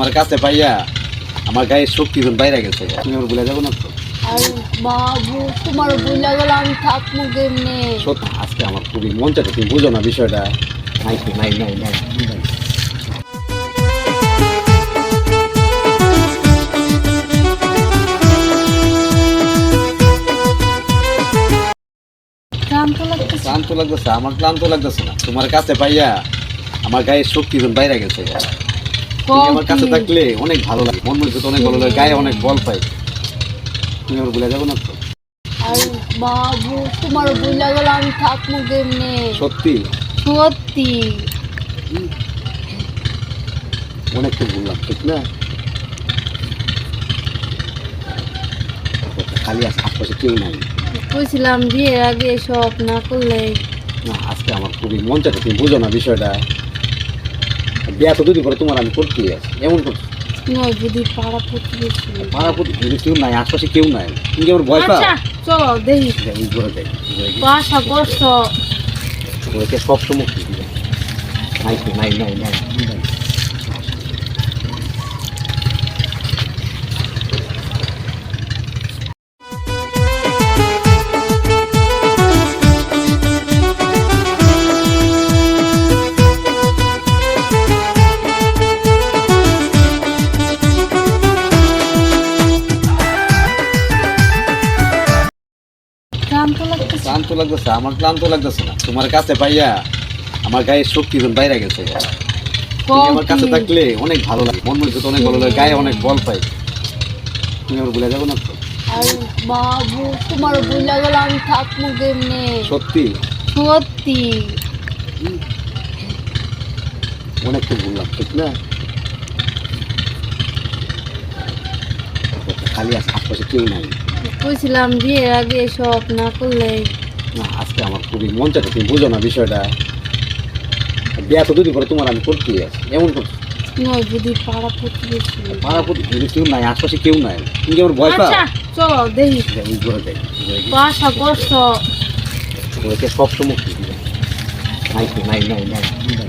আমার কাছে পাইয়া আমার গায়ের শক্তি যখন বাইরে গেছে তুমি আমার বলে যাব না তো? আর বাবু তোমার বুঝলা গেল আমি থাকব কেমনে? সত্যি আজকে আমার খুবই মন চাচ্ছে তুমি বুঝো না বিষয়টা। নাই নাই নাই নাই। ক্লান্ত লাগতেছে। আমার ক্লান্ত লাগতেছে না। তোমার কাছে পাইয়া আমার গায়ের শক্তি যখন বাইরে গেছে। তুমি আমার কাছে থাকলে অনেক ভালো লাগে। মন মধ্যে অনেক ভালো লাগে গায়ে অনেক বল পাই তুমি আমার যাব না তো? আর বাবু তোমার বুঝলা গেল আমি থাকব কেমনে? সত্যি? সত্যি। অনেক তো ঠিক না? খালি আশপাশে কেউ নাই। কইছিলাম বিয়ের আগে সব না করলে। না আজকে আমার খুবই মন চাচ্ছে তুমি বুঝো না বিষয়টা। বিয়া তো দুদিন পরে তোমার আমি করতে আছি। এমন করছি? নয় যদি পাড়া প্রতিবেশী। পাড়া প্রতি কেউ নাই আশপাশে কেউ নাই। তুমি আমার ভয় পাও? আচ্ছা চলো দেখি। এই ঘরে যাই, বাসা করছ। সব সময় নাই নাই নাই নাই। ক্লান্ত লাগতেছে? আমার ক্লান্ত লাগতেছে না। তোমার কাছে পাইয়া আমার গায়ের শক্তি বাইরে গেছে। আমার কাছে থাকলে অনেক ভালো লাগে। মন মধ্যে অনেক ভালো লাগে গায়ে অনেক বল পাই। তুমি আমার বলে যাব না বাবু তোমার বুঝলা গেল আমি থাকব কেমনে? সত্যি? সত্যি। অনেক তো বললাম ঠিক না? খালি আশপাশে কেউ নাই। কইছিলাম বিয়ের আগে সব না করলে। না আজকে আমার খুবই মন চাচ্ছে তুমি বুঝো না বিষয়টা। বিয়া তো দুদিন পরে তোমার আমি করতে আছি। এমন করছি? নয় যদি পাড়া প্রতিবেশী। পাড়া কেউ নাই আশপাশে কেউ নাই। তুমি আমার ভয় পাও? আচ্ছা চলো দেখি। এই ঘরে যাই, বাসা ওকে সব সময় নাই নাই নাই নাই।